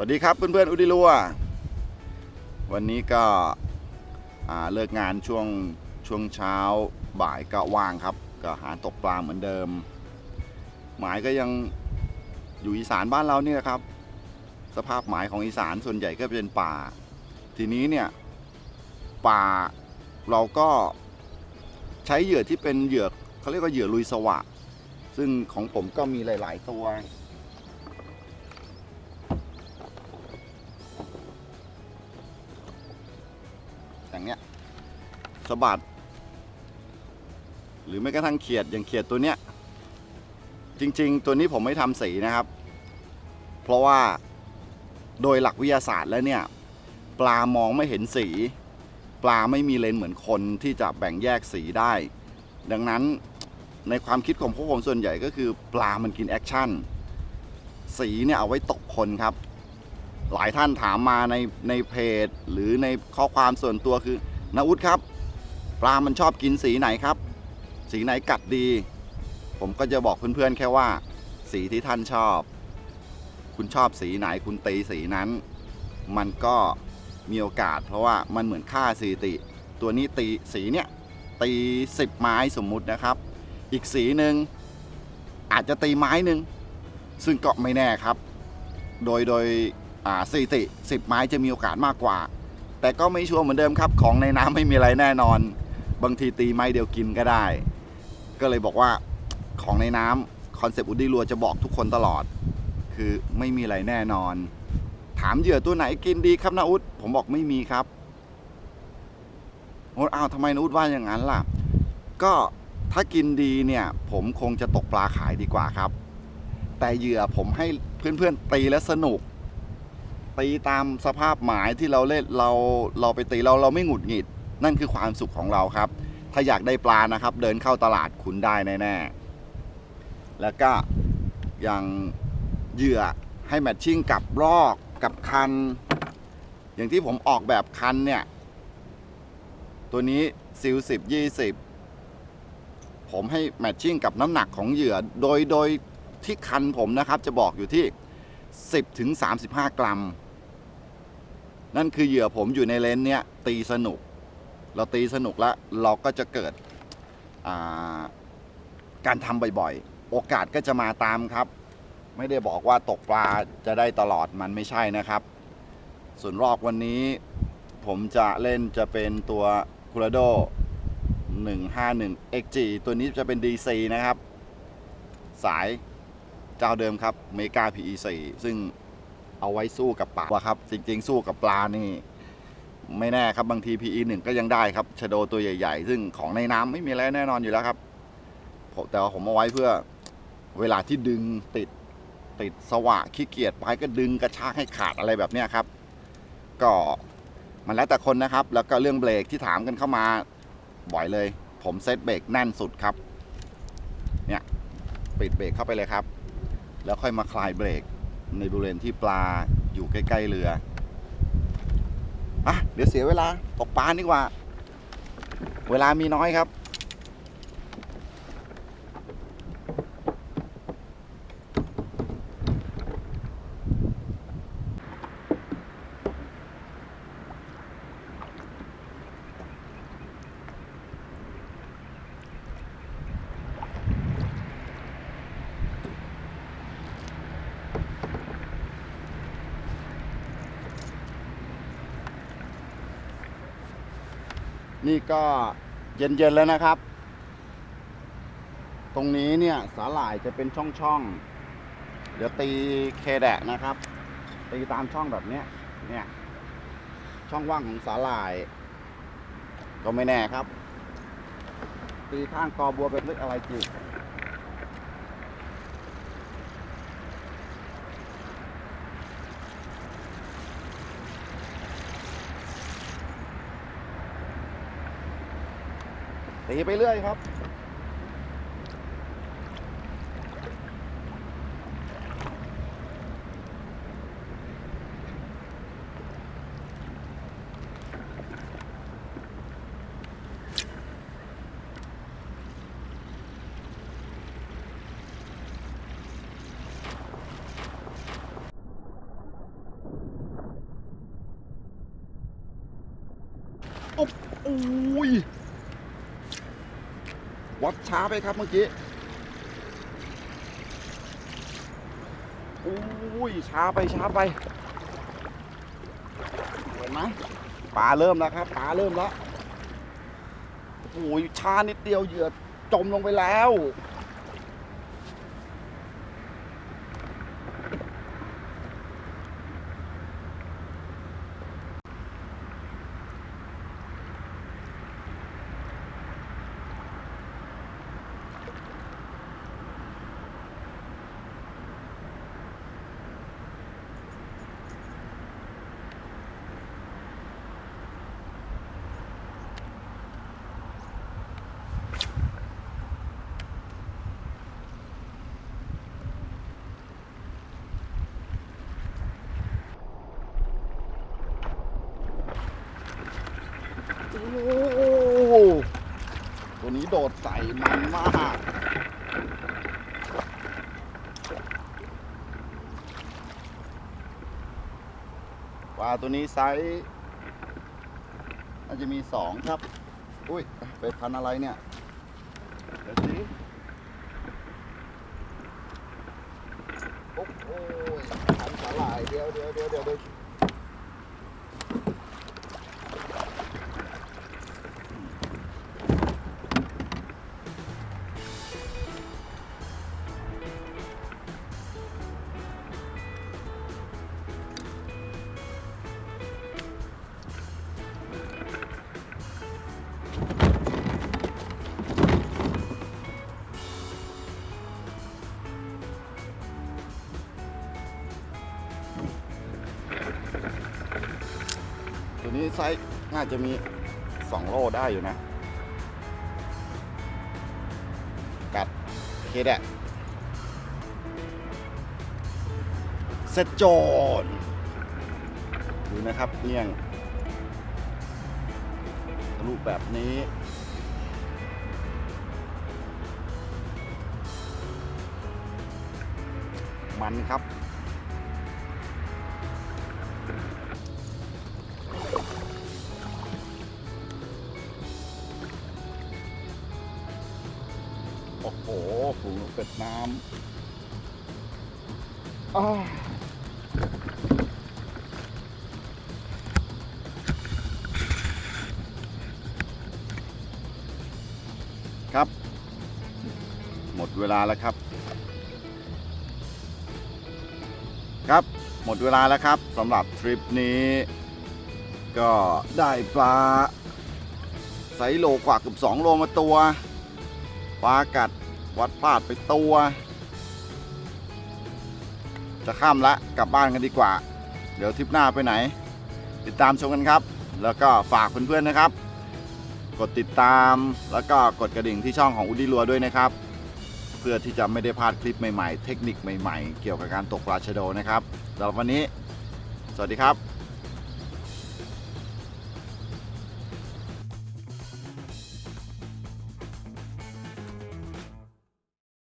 วัสดีครับเพื่อนๆอุดิลัววันนี้ก็เลิกงานช่วงช่วงเช้าบ่ายก็ว่างครับ ก็หาตกปลาเหมือนเดิม หมายก็ยังอยู่อีสานบ้านเรานี่แหละครับ สภาพหมายของอีสานส่วนใหญ่ก็เป็นป่า ทีนี้เนี่ยป่าเราก็ใช้เหยื่อที่เป็นเหยื่อเขาเรียกว่าเหยื่อลุยสวะ ซึ่งของผมก็มีหลาย ๆ ตัว อย่างเนี้ยสะบัด หรือไม่กระทั่งเขียดอย่างเขียดตัวเนี้ย จริง ๆ ตัวนี้ผมไม่ทำสีนะครับ เพราะว่าโดยหลักวิทยาศาสตร์แล้วเนี่ย ปลามองไม่เห็นสี ปลาไม่มีเลนเหมือนคนที่จะแบ่งแยกสีได้ ดังนั้นในความคิดของพวกผมส่วนใหญ่ก็คือปลามันกินแอคชั่นสีเนี่ยเอาไว้ตกคนครับ หลายท่านถามมาในในเพจ หรือในข้อความส่วนตัวคือนาอุดครับ ปลามันชอบกินสีไหนครับ สีไหนกัดดี ผมก็จะบอกเพื่อนๆแค่ว่า สีที่ท่านชอบ คุณชอบสีไหนคุณตีสีนั้น มันก็มีโอกาส เพราะว่ามันเหมือนค่าสถิติ ตัวนี้ตีสีเนี่ยตีสิบไม้สมมุตินะครับ อีกสีหนึ่งอาจจะตีไม้หนึ่งซึ่งก็ไม่แน่ครับ โดยโดย สถิติสิบไม้จะมีโอกาสมากกว่า แต่ก็ไม่ชัวร์เหมือนเดิมครับ ของในน้ำไม่มีอะไรแน่นอน บางทีตีไม้เดียวกินก็ได้ ก็เลยบอกว่าของในน้ำคอนเซปต์อุดดี้รัวจะบอกทุกคนตลอด คือไม่มีอะไรแน่นอน ถามเหยื่อตัวไหนกินดีครับนาอุดผมบอกไม่มีครับโอ้อ้าวทำไมนาอุดว่าอย่างนั้นล่ะ ก็ถ้ากินดีเนี่ย ผมคงจะตกปลาขายดีกว่าครับ แต่เหยื่อผมให้เพื่อนๆตีและสนุก ตีตามสภาพหมายที่เราเล่นเราเราไปตีเราเราไม่หงุดหงิด นั่นคือความสุขของเราครับ ถ้าอยากได้ปลานะครับ เดินเข้าตลาดคุณได้แน่ๆแล้วก็อย่างเหยื่อให้แมทชิ่งกับรอกกับคัน อย่างที่ผมออกแบบคันเนี่ย ตัวนี้ซิลสิบยี่สิบผมให้แมทชิ่งกับน้ำหนักของเหยื่อ โดยโดยที่คันผมนะครับจะบอกอยู่ที่ 10ถึง35 กรัม นั่นคือเหยื่อผมอยู่ในเลนเนี้ยตีสนุก เราตีสนุกแล้วเราก็จะเกิดาการทำบ่อยๆ โอกาสก็จะมาตามครับ ไม่ได้บอกว่าตกปลาจะได้ตลอดมันไม่ใช่นะครับ ส่วนรอบวันนี้ ผมจะเล่นจะเป็นตัว c u r a d o 151 XG ตัวนี้จะเป็น DC นะครับ สายเจ้าเดิมครับเมกา PE4 ซึ่ง เอาไว้สู้กับปลาว่าครับ จริง ๆ สู้กับปลานี่ ไม่แน่ครับบางที PE1 ก็ยังได้ครับชะโดตัวใหญ่ ๆ ซึ่งของในน้ำไม่มีอะไรแน่นอนอยู่แล้วครับผมแต่ว่าผมเอาไว้เพื่อเวลาที่ดึงติดติดสว่ะขี้เกียจไปก็ดึงกระชากให้ขาดอะไรแบบเนี้ยครับ ก็มันแล้วแต่คนนะครับ แล้วก็เรื่องเบรกที่ถามกันเข้ามาบ่อยเลย ผมเซตเบรกแน่นสุดครับ เนี่ยปิดเบรกเข้าไปเลยครับ แล้วค่อยมาคลายเบรก ในบริเวณที่ปลาอยู่ใกล้ ๆ เรืออะเดี๋ยวเสียเวลาตกปลาดีกว่า เวลามีน้อยครับ นี่ก็เย็นๆแล้วนะครับ ตรงนี้เนี่ยสาหร่ายจะเป็นช่องๆ เดี๋ยวตีเคแดะนะครับ ตีตามช่องแบบนี้เนี่ย ช่องว่างของสาหร่าย ก็ไม่แน่ครับ ตีข้างกอบัวเป็นเลือกอะไรจี ตีไปเรื่อยครับ โอ้ย วัดช้าไปครับเมื่อกี้อุ้ยช้าไปช้าไป เห็นไหมปลาเริ่มแล้วครับปลาเริ่มแล้วโอ้ยช้านิดเดียวเหยื่อจมลงไปแล้ว โอ้โหตัวนี้ โดดใส่มันมากปลาตัวนี้ไซส์น่าจะมีสองครับ อุ้ยเป็นพันธุ์อะไรเนี่ย เดี๋ยวสิโอ้โหพันธุ์สาหร่ายเดี๋ยวเดี๋ยวเดี๋ยวเดี๋ยว ตัวนี้ไซส์น่าจะมีสองโลได้อยู่นะ กัดเคดะเซตโจนดูนะครับเงี้ยงรูปแบบนี้มันครับ ฝูงนกเป็ดน้ำอ้าครับ หมดเวลาแล้วครับ ครับหมดเวลาแล้วครับสำหรับทริปนี้ ก็ได้ปลาไซโลกว่าเกือบ2โลมาตัว ปลากัด วัดพลาดไปตัว จะข้ามละกลับบ้านกันดีกว่า เดี๋ยวทริปหน้าไปไหน ติดตามชมกันครับ แล้วก็ฝากเพื่อนๆนะครับ กดติดตามแล้วก็กดกระดิ่งที่ช่องของอุดิลัวด้วยนะครับ เพื่อที่จะไม่ได้พลาดคลิปใหม่ๆ เทคนิคใหม่ๆ เกี่ยวกับการตกปลาชะโดนะครับสำหรับวันนี้ สวัสดีครับ